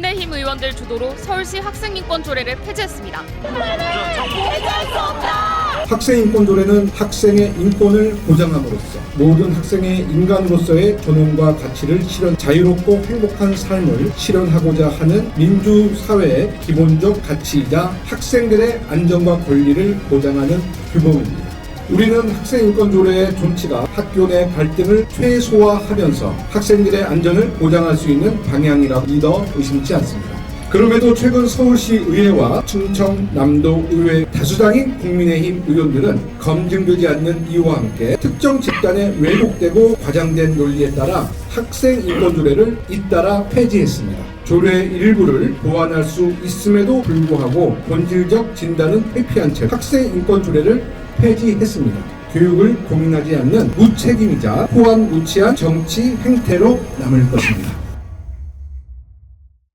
국민의힘 의원들 주도로 서울시 학생인권 조례를 폐지했습니다. 학생인권 조례는 학생의 인권을 보장함으로써 모든 학생의 인간으로서의 존엄과 가치를 실현, 자유롭고 행복한 삶을 실현하고자 하는 민주사회의 기본적 가치이자 학생들의 안전과 권리를 보장하는 규범입니다. 우리는 학생 인권 조례의 존치가 학교 내 갈등을 최소화하면서 학생들의 안전을 보장할 수 있는 방향이라고 믿어 의심치 않습니다. 그럼에도 최근 서울시 의회와 충청 남도 의회 다수당인 국민의힘 의원들은 검증되지 않는 이유와 함께 특정 집단에 왜곡되고 과장된 논리에 따라 학생 인권 조례를 잇따라 폐지했습니다. 조례 일부를 보완할 수 있음에도 불구하고 본질적 진단은 회피한 채 학생 인권 조례를 폐지했습니다. 교육을 고민하지 않는 무책임이자 호환 무치한 정치 행태로 남을 것입니다.